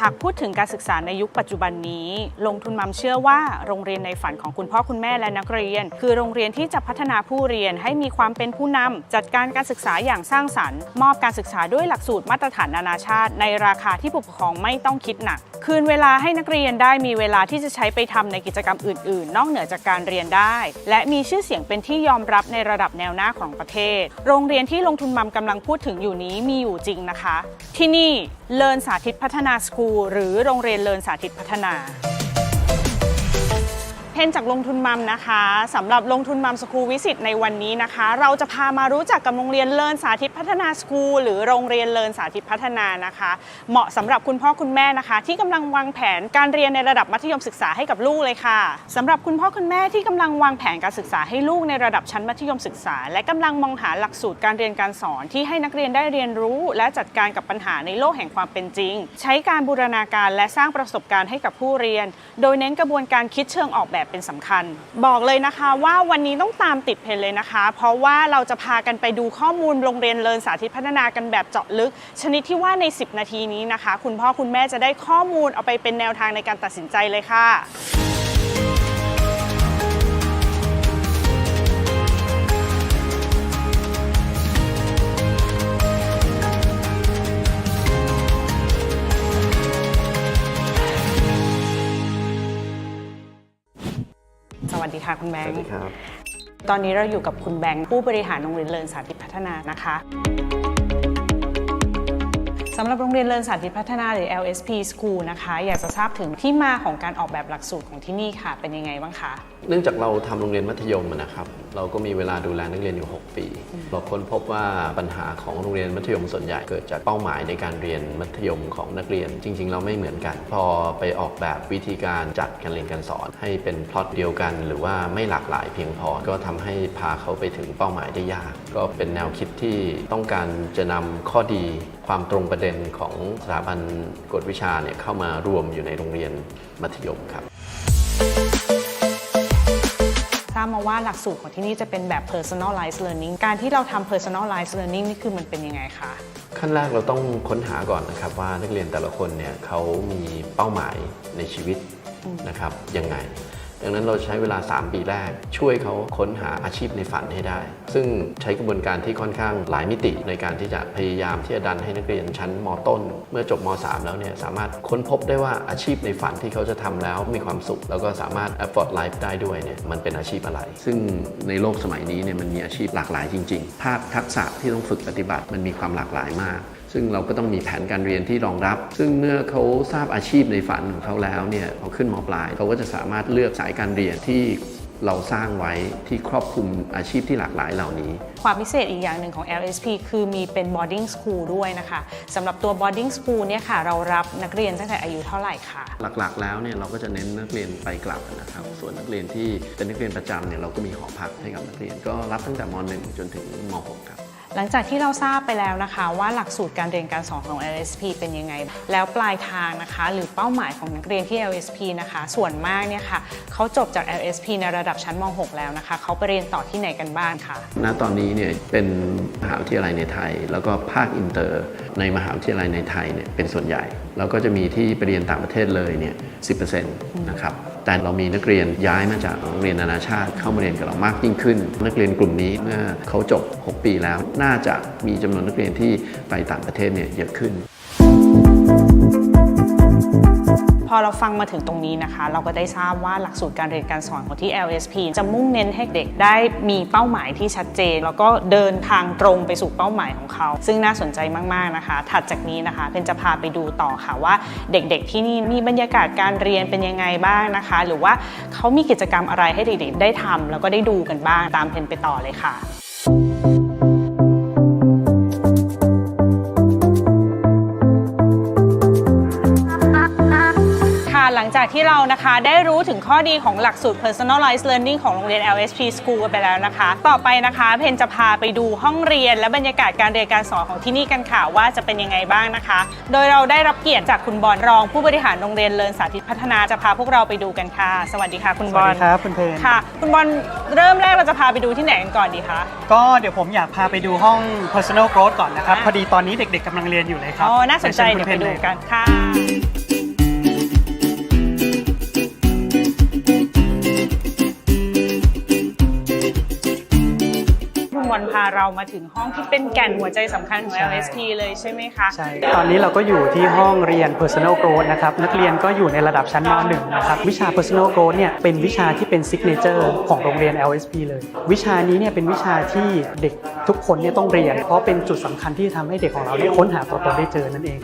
หากพูดถึงการศึกษาในยุคปัจจุบันนี้ ลงทุนมัมเชื่อว่าโรงเรียนในฝันของคุณพ่อคุณแม่และนักเรียน คือโรงเรียนที่จะพัฒนาผู้เรียนให้มีความเป็นผู้นำจัดการการศึกษาอย่างสร้างสรรค์ มอบการศึกษาด้วยหลักสูตรมาตรฐานนานาชาติ ในราคาที่ผู้ปกครองไม่ต้องคิดหนัก คืนเวลาให้นักเรียนได้มีเวลาที่จะใช้ไปทำในกิจกรรมอื่น ๆ นอกเหนือจากการเรียนได้ และมีชื่อเสียงเป็นที่ยอมรับในระดับแนวหน้าของประเทศ โรงเรียนที่ลงทุนมัมกำลังพูดถึงอยู่นี้มีอยู่จริงนะคะ ที่นี่เลินสาธิตพัฒนาสคูหรือโรงเรียนเลินสาธิตพัฒนา เพนจากลงทุนมัมนะคะสำหรับลงทุนมัมสคูลวิสิตในวันนี้นะคะ เราจะพามารู้จักกับโรงเรียนเลินสาธิตพัฒนาสคูลหรือโรงเรียนเลินสาธิตพัฒนานะคะ เหมาะสำหรับคุณพ่อคุณแม่นะคะ ที่กำลังวางแผนการเรียนในระดับมัธยมศึกษาให้กับลูกเลยค่ะสำหรับคุณพ่อคุณแม่ที่กำลังวางแผนการศึกษาให้ลูกในระดับชั้นมัธยมศึกษา และกำลังมองหาหลักสูตรการเรียนการสอนที่ให้นักเรียนได้เรียนรู้ และจัดการกับปัญหาในโลกแห่งความเป็นจริง ใช้การบูรณาการและสร้างประสบการณ์ให้กับผู้เรียน โดยเน้นกระบวนการคิดเชิงออกแบบเป็นสำคัญ บอกเลยนะคะว่าวันนี้ต้องตามติดเพนเลยนะคะ เพราะว่าเราจะพากันไปดูข้อมูลโรงเรียนเลินสาธิตพัฒนากันแบบเจาะลึก ชนิดที่ว่าใน 10 นาทีนี้นะคะ คุณพ่อคุณแม่จะได้ข้อมูลเอาไปเป็นแนวทางในการตัดสินใจเลยค่ะ วัสดีค่ะคุณแบสงวัสค์ดีครับ ตอนนี้เราอยู่กับคุณแบงค์ผู้บริหารโรงเรียนเลินสาธิตพัฒนานะคะสำหรับโรงเรียนเลินสาธิตพัฒนาหรือ LSP School นะคะ อยากจะทราบถึงที่มาของการออกแบบหลักสูตรของที่นี่ค่ะ เป็นยังไงบ้างคะ เนื่องจากเราทำโรงเรียนมัธยมอะนะครับ เราก็มีเวลาดูแลนักเรียนอยู่ 6 ปี เราค้นพบว่าปัญหาของโรงเรียนมัธยมส่วนใหญ่เกิดจากเป้าหมายในการเรียนมัธยมของนักเรียน จริง ๆ เราไม่เหมือนกัน พอไปออกแบบวิธีการจัดการเรียนการสอน ให้เป็นพล็อตเดียวกัน หรือว่าไม่หลากหลายเพียงพอ ก็ทำให้พาเขาไปถึงเป้าหมายได้ยาก ก็เป็นแนวคิดที่ต้องการจะนำข้อดีความตรงประเด็นของสถาบันกวดวิชาเนี่ยเข้ามารวมอยู่ในโรงเรียนมัธยมครับ ว่าหลักสูตรของที่นี่จะเป็นแบบ personalized learning การที่เราทำ personalized learning นี่คือมันเป็นยังไงคะ ขั้นแรกเราต้องค้นหาก่อนนะครับว่านักเรียนแต่ละคนเนี่ยเขามีเป้าหมายในชีวิตนะครับยังไง ดังนั้นเราใช้เวลา 3 ปีแรก ช่วยเขาค้นหาอาชีพในฝันให้ได้ ซึ่งใช้กระบวนการที่ค่อนข้างหลายมิติในการที่จะพยายามที่จะดันให้นักเรียนชั้นมต้น เมื่อจบม .3 แล้วเนี่ยสามารถค้นพบได้ว่าอาชีพในฝันที่เขาจะทำแล้วมีความสุข แล้วก็สามารถ afford life ได้ด้วยเนี่ยมันเป็นอาชีพอะไร ซึ่งในโลกสมัยนี้เนี่ยมันมีอาชีพหลากหลายจริง ๆ ภาคทักษะที่ต้องฝึกปฏิบัติมันมีความหลากหลายมาก ซึ่งเราก็ต้องมีแผนการเรียนที่รองรับ ซึ่งเมื่อเขาทราบอาชีพในฝันของเขาแล้วเนี่ยพอขึ้นมปลายเขาก็จะสามารถเลือกสายการเรียนที่เราสร้างไว้ที่ครอบคลุมอาชีพที่หลากหลายเหล่านี้ ความพิเศษอีกอย่างหนึ่งของ LSP คือมีเป็น boarding school ด้วยนะคะสำหรับตัว boarding school เนี่ยค่ะ เรารับนักเรียนตั้งแต่อายุเท่าไหร่คะหลักๆ แล้วเนี่ยเราก็จะเน้นนักเรียนไปกลับนะครับ ส่วนนักเรียนที่เป็นนักเรียนประจำเนี่ยเราก็มีหอพักให้กับนักเรียนก็รับตั้งแต่ม .1 จนถึงม .6 ครับ หลังจากที่เราทราบไปแล้วนะคะ ว่าหลักสูตรการเรียนการสอนของ LSP เป็นยังไง แล้วปลายทางนะคะ หรือเป้าหมายของนักเรียนที่ LSP นะคะ ส่วนมากเนี่ยค่ะเขาจบจาก LSP ในระดับชั้นม .6 แล้วนะคะเขาไปเรียนต่อที่ไหนกันบ้างคะณตอนนี้เนี่ยเป็นมหาวิทยาลัยในไทย แล้วก็ภาคอินเตอร์ ในมหาวิทยาลัยในไทยเนี่ยเป็นส่วนใหญ่ แล้วก็จะมีที่ไปเรียนต่างประเทศเลยเนี่ย10%นะครับแต่เรามีนักเรียนย้ายมาจากโรงเรียนนานาชาติเข้ามาเรียนกับเรามากยิ่งขึ้น นักเรียนกลุ่มนี้เมื่อเขาจบ 6 ปีแล้ว น่าจะมีจำนวนนักเรียนที่ไปต่างประเทศเนี่ยเยอะขึ้น พอเราฟังมาถึงตรงนี้นะคะ เราก็ได้ทราบว่าหลักสูตรการเรียนการสอนของที่ LSP จะมุ่งเน้นให้เด็กได้มีเป้าหมายที่ชัดเจน แล้วก็เดินทางตรงไปสู่เป้าหมายของเขา ซึ่งน่าสนใจมากๆนะคะ ถัดจากนี้นะคะเพนจะพาไปดูต่อค่ะว่าเด็กๆ ที่นี่มีบรรยากาศการเรียนเป็นยังไงบ้างนะคะ หรือว่าเขามีกิจกรรมอะไรให้เด็กๆได้ทำแล้วก็ได้ดูกันบ้างตามเพนไปต่อเลยค่ะ งจากที่เรานะคะได้รู้ถึงข้อดีของหลักสูตร personalized learning ของโรงเรียน LSP School กันไปแล้วนะคะ ต่อไปนะคะเพนจะพาไปดูห้องเรียน และบรรยากาศการเรียนการสอนของที่นี่กันค่ะว่าจะเป็นยังไงบ้างนะคะ โดยเราได้รับเกียรติจากคุณบอลรอง ผู้บริหารโรงเรียนเลินสาธิตพัฒนาจะพาพวกเราไปดูกันค่ะ สวัสดีค่ะ คุณสบวัอสลดีครับคุณเพนค่ะ คุณบอลเริ่มแรกเราจะพาไปดูที่ไหนกันก่อนดีคะก็เดี๋ยวผมอยากพาไปดูห้อง personal growth ก่อนนะครับอะพอดีตอนนี้เด็ก ๆกำลังเรียนอยู่เลยครับอ๋อน่าสนใจชิญเดี๋ยวคุณไปพดูลกันค่ะาเรามาถึงห้องที่เป็นแก่นหัวใจสำคัญของ ใช่ LSP เลยใช่ไหมคะ ใช่ ตอนนี้เราก็อยู่ที่ห้องเรียน personal growth นะครับ นักเรียนก็อยู่ในระดับชั้นม .1 นะครับ วิชา personal growth เนี่ย เป็นวิชาที่เป็น signature ของโรงเรียน LSP เลย วิชานี้เนี่ยเป็นวิชาที่เด็กทุกคนเนี่ยต้องเรียน เพราะเป็นจุดสำคัญที่ทำให้เด็กของเราได้ค้นหาตัวตนได้เจอนั่นเอง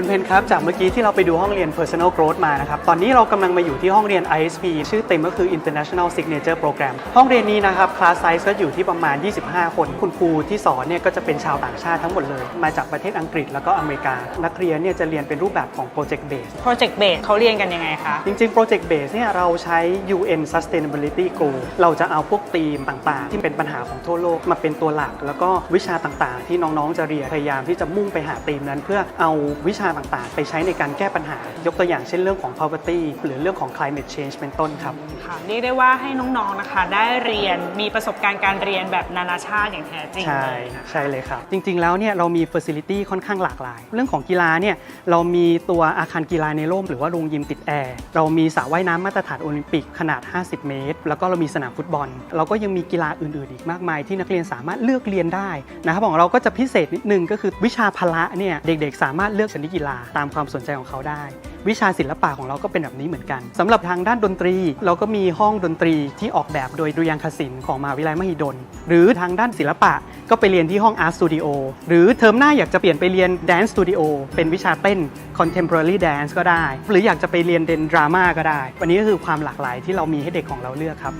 คุณเพนครับ จากเมื่อกี้ที่เราไปดูห้องเรียน personal growth มานะครับ ตอนนี้เรากำลังมาอยู่ที่ห้องเรียน ISP ชื่อเต็มก็คือ International Signature Program ห้องเรียนนี้นะครับ class size ก็อยู่ที่ประมาณ 25 คน คุณครูที่สอนเนี่ยก็จะเป็นชาวต่างชาติทั้งหมดเลย มาจากประเทศอังกฤษแล้วก็อเมริกา นักรียนเนี่ยจะเรียนเป็นรูปแบบของ project base Project Base เขาเรียนกันยังไงคะ จริงๆ Project Base เนี่ยเราใช้ UN Sustainability Goal เราจะเอาพวกธีมต่างๆ ที่เป็นปัญหาของทั่วโลกมาเป็นตัวหลัก แล้วก็วิชาต่างๆ ที่น้องๆจะเรียนพยายามที่จะมุ่งไปหาธีมนั้น เพื่อเอาวิชาต่างๆ ไปใช้ในการแก้ปัญหายกตัวอย่างเช่นเรื่องของ poverty หรือเรื่องของ climate change เป็นต้นครับค่ะเรียกได้ว่าให้น้องๆนะคะ ได้เรียนมีประสบการณ์การเรียนแบบนานาชาติอย่างแท้จริงใช่เลยนะคะใช่เลยครับ จริงๆแล้วเนี่ยเรามี Facility ค่อนข้างหลากหลาย เรื่องของกีฬาเนี่ยเรามีตัวอาคารกีฬาในร่มหรือว่าโรงยิมติดแอร์เรามีสระว่ายน้ำมาตรฐานโอลิมปิกขนาด 50 เมตร แล้วก็เรามีสนามฟุตบอล เราก็ยังมีกีฬาอื่นๆ อีกมากมาย ที่นักเรียนสามารถเลือกเรียนได้นะครับของเราก็จะพิเศษนิดนึงก็คือวิชาพละเนี่ยเด็กๆ สามารถเลือกชนิดกีฬาตามความสนใจของเขาได้ วิชาศิลปะของเราก็เป็นแบบนี้เหมือนกันสำหรับทางด้านดนตรี เราก็มีห้องดนตรีที่ออกแบบโดยดุริยางคศิลป์ของมหาวิทยาลัยมหิดล หรือทางด้านศิลปะก็ไปเรียนที่ห้อง Art Studio หรือเทอมหน้าอยากจะเปลี่ยนไปเรียน Dance Studio เป็นวิชาเต้น Contemporary Dance ก็ได้ หรืออยากจะไปเรียนเดนดราม่าก็ได้ วันนี้ก็คือความหลากหลายที่เรามีให้เด็กของเราเลือกครับ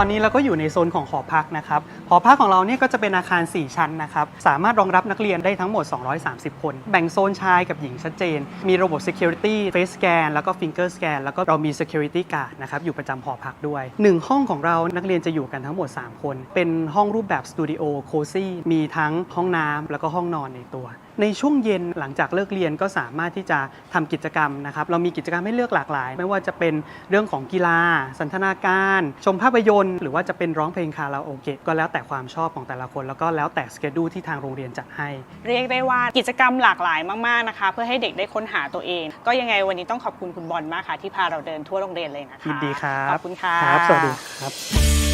ตอนนี้เราก็อยู่ในโซนของหอพักนะครับ หอพักของเราเนี่ยก็จะเป็นอาคาร 4 ชั้นนะครับ สามารถรองรับนักเรียนได้ทั้งหมด 230 คน แบ่งโซนชายกับหญิงชัดเจน มีระบบ security face scan แล้วก็ finger scan แล้วก็เรามี security guard นะครับ อยู่ประจำหอพักด้วย 1 ห้องของเรานักเรียนจะอยู่กันทั้งหมด 3 คน เป็นห้องรูปแบบสตูดิโอโคซี่มีทั้งห้องน้ำแล้วก็ห้องนอนในตัว ในช่วงเย็นหลังจากเลิกเรียนก็สามารถที่จะทำกิจกรรมนะครับ เรามีกิจกรรมให้เลือกหลากหลาย ไม่ว่าจะเป็นเรื่องของกีฬา สันทนาการ ชมภาพยนตร์ หรือว่าจะเป็นร้องเพลงคาราโอเกะก็แล้วแต่ความชอบของแต่ละคน แล้วก็แล้วแต่สเกดูที่ทางโรงเรียนจัดให้ เรียกได้ว่ากิจกรรมหลากหลายมากๆนะคะ เพื่อให้เด็กได้ค้นหาตัวเอง ก็ยังไงวันนี้ต้องขอบคุณคุณบอลมากค่ะที่พาเราเดินทั่วโรงเรียนเลยนะคะยินดีครับขอบคุณค่ะครับสวัสดีครับ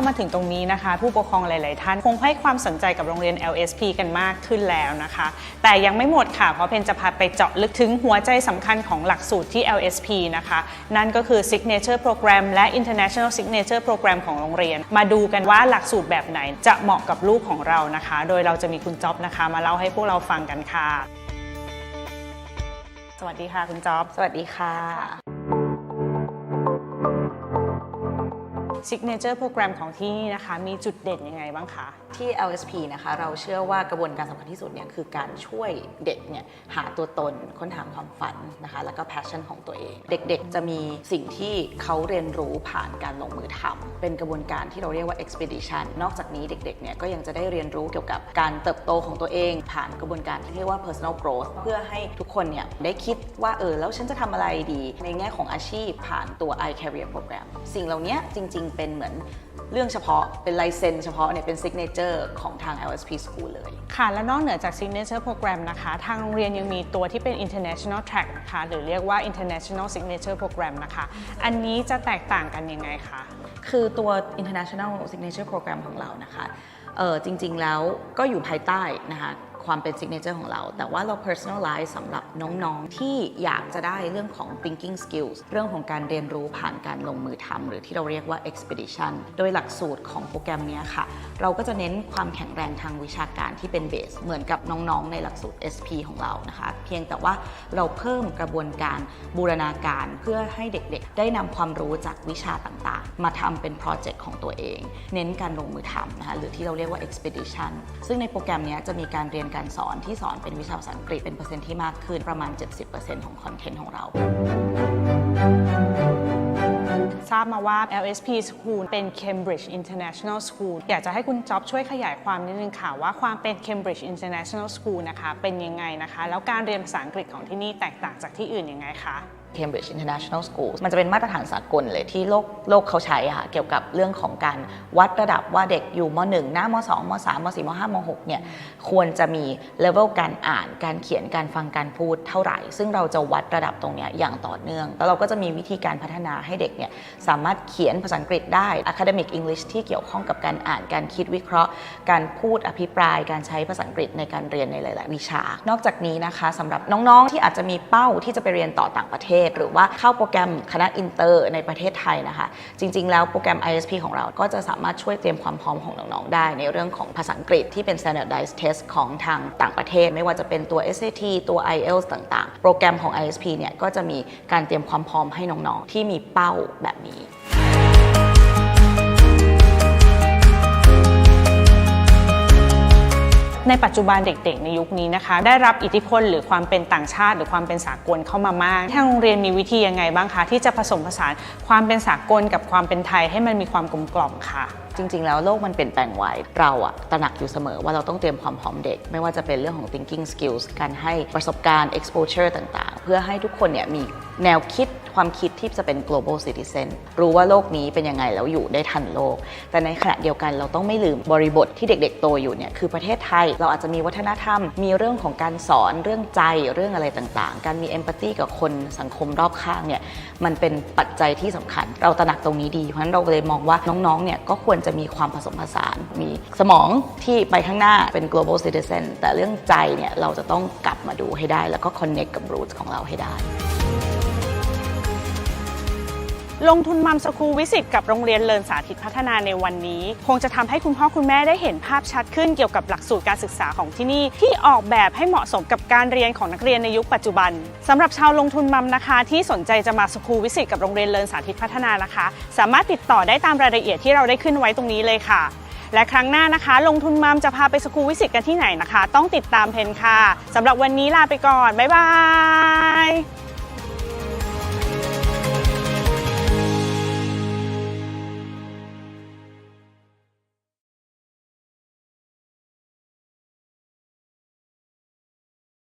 อมาถึงตรงนี้นะคะ ผู้ปกครองหลาย ๆ ท่าน คงให้ความสนใจกับโรงเรียน LSP กันมากขึ้นแล้วนะคะ แต่ยังไม่หมดค่ะ เพราะเพนจะพาไปเจาะลึกถึงหัวใจสำคัญของหลักสูตรที่ LSP นะคะ นั่นก็คือ Signature Program และ International Signature Program ของโรงเรียน มาดูกันว่าหลักสูตรแบบไหนจะเหมาะกับลูกของเรานะคะ โดยเราจะมีคุณจ๊อบนะคะ มาเล่าให้พวกเราฟังกันค่ะ สวัสดีค่ะคุณจ๊อบ สวัสดีค่ะ Signature Program ของที่นี่นะคะ มีจุดเด่นยังไงบ้างคะ ที่ LSP นะคะเราเชื่อว่ากระบวนการสำคัญที่สุดเนี่ยคือการช่วยเด็กเนี่ยหาตัวตนค้นหาความฝันนะคะแล้วก็ passion ของตัวเอง เด็กๆ จะมีสิ่งที่เขาเรียนรู้ผ่านการลงมือทำเป็นกระบวนการที่เราเรียกว่า expedition นอกจากนี้เด็กๆเนี่ยก็ยังจะได้เรียนรู้เกี่ยวกับการเติบโตของตัวเอง ผ่านกระบวนการที่เรียกว่า personal growth เพื่อให้ทุกคนเนี่ยได้คิดว่าเออแล้วฉันจะทำอะไรดี ในแง่ของอาชีพผ่านตัว i career program สิ่งเหล่านี้จริงเป็นเหมือนเรื่องเฉพาะเป็นลายเซ็นเฉพาะเนี่ยเป็น signature ของทาง LSP School เลย ค่ะ และนอกเหนือจาก Signature Program นะคะ ทางโรงเรียนยังมีตัวที่เป็น International Track นะคะ หรือเรียกว่า International Signature Program นะคะ อันนี้จะแตกต่างกันยังไงคะ คือตัว International Signature Program ของเรานะคะ เออจริงๆแล้วก็อยู่ภายใต้นะคะ ความเป็น signature ของเรา แต่ว่าเรา personalize สำหรับน้องๆ ที่อยากจะได้เรื่องของ thinking skills เรื่องของการเรียนรู้ผ่านการลงมือทำหรือที่เราเรียกว่า expedition โดยหลักสูตรของโปรแกรมนี้ค่ะ เราก็จะเน้นความแข็งแรงทางวิชาการที่เป็นเบส เหมือนกับน้องๆ ในหลักสูตร SP ของเรานะคะ เพียงแต่ว่าเราเพิ่มกระบวนการบูรณาการเพื่อให้เด็กๆ ได้นำความรู้จากวิชาต่างๆ มาทำเป็นโปรเจกต์ของตัวเอง เน้นการลงมือทำนะคะหรือที่เราเรียกว่า expedition ซึ่งในโปรแกรมนี้จะมีการเรียนการสอนที่สอนเป็นวิชาภาษาอังกฤษเป็นเปอร์เซ็นต์ที่มากขึ้นประมาณ 70%ของคอนเทนต์ของเรา ทราบมาว่า LSP School เป็น Cambridge International School อยากจะให้คุณจ๊อบช่วยขยายความนิดนึงค่ะ ว่าความเป็น Cambridge International School นะคะ เป็นยังไงนะคะ แล้วการเรียนภาษาอังกฤษของที่นี่แตกต่างจากที่อื่นยังไงคะ Cambridge International School มันจะเป็นมาตรฐานสากลเลยที่โลกโลกเขาใช้ค่ะเกี่ยวกับเรื่องของการวัดระดับว่าเด็กอยู่ม .1 นะม2 ม 3 ม 4 ม 5 ม 6 เนี่ยควรจะมีเลเวลการอ่านการเขียนการฟังการพูดเท่าไหร่ ซึ่งเราจะวัดระดับตรงเนี้ยอย่างต่อเนื่อง แล้วเราก็จะมีวิธีการพัฒนาให้เด็กเนี่ยสามารถเขียนภาษาอังกฤษได้ academic English ที่เกี่ยวข้องกับการอ่านการคิดวิเคราะห์ การพูดอภิปราย การใช้ภาษาอังกฤษในการเรียนในหลาย ๆ วิชา นอกจากนี้นะคะสำหรับน้อง ๆ ที่อาจจะมีเป้าที่จะไปเรียนต่อต่างประเทศหรือว่าเข้าโปรแกรมคณะอินเตอร์ในประเทศไทยนะคะ จริง ๆ แล้วโปรแกรม ISP ของเราก็จะสามารถช่วยเตรียมความพร้อมของน้อง ๆ ได้ ในเรื่องของภาษาอังกฤษที่เป็น standardized test ของทางต่างประเทศ ไม่ว่าจะเป็นตัว SAT ตัว IELTS ต่าง ๆ โปรแกรมของ ISP เนี่ยก็จะมีการเตรียมความพร้อมให้น้อง ๆ ที่มีเป้าแบบนี้ ในปัจจุบันเด็กๆ ในยุคนี้นะคะ ได้รับอิทธิพลหรือความเป็นต่างชาติ หรือความเป็นสากลเข้ามามากทางโรงเรียนมีวิธียังไงบ้างคะที่จะผสมผสานความเป็นสากลกับความเป็นไทยให้มันมีความกลมกล่อมค่ะจริง ๆ แล้วโลกมันเปลี่ยนแปลงไวเราอะตระหนักอยู่เสมอว่าเราต้องเตรียมความพร้อมเด็ก ไม่ว่าจะเป็นเรื่องของ thinking skills การให้ประสบการณ์ exposure ต่างๆ เพื่อให้ทุกคนเนี่ยมีแนวคิด ความคิดที่จะเป็น global citizen รู้ว่าโลกนี้เป็นยังไงแล้วอยู่ได้ทันโลก แต่ในขณะเดียวกันเราต้องไม่ลืมบริบทที่เด็ก ๆ โตอยู่เนี่ยคือประเทศไทย เราอาจจะมีวัฒนธรรม มีเรื่องของการสอนเรื่องใจเรื่องอะไรต่างๆ การมี empathy กับคนสังคมรอบข้างเนี่ยมันเป็นปัจจัยที่สำคัญ เราตระหนักตรงนี้ดีเพราะฉะนั้นเราเลยมองว่าน้องๆเนี่ยก็ควรจะมีความผสมผสาน มีสมองที่ไปข้างหน้าเป็น global citizen แต่เรื่องใจเนี่ยเราจะต้องกลับมาดูให้ได้ แล้วก็ connect กับ roots ของเราให้ได้ ลงทุนมัมสคูวิสิตกับโรงเรียนเลินสาธิตพัฒนาในวันนี้ คงจะทำให้คุณพ่อคุณแม่ได้เห็นภาพชัดขึ้นเกี่ยวกับหลักสูตรการศึกษาของที่นี่ ที่ออกแบบให้เหมาะสมกับการเรียนของนักเรียนในยุคปัจจุบันสำหรับชาวลงทุนมัมนะคะ ที่สนใจจะมาสคูวิสิตกับโรงเรียนเลินสาธิตพัฒนานะคะ สามารถติดต่อได้ตามรายละเอียดที่เราได้ขึ้นไว้ตรงนี้เลยค่ะ และครั้งหน้านะคะ ลงทุนมัมจะพาไปสคูวิสิตกันที่ไหนนะคะ ต้องติดตามเพนค่ะสำหรับวันนี้ลาไปก่อนบ๊ายบาย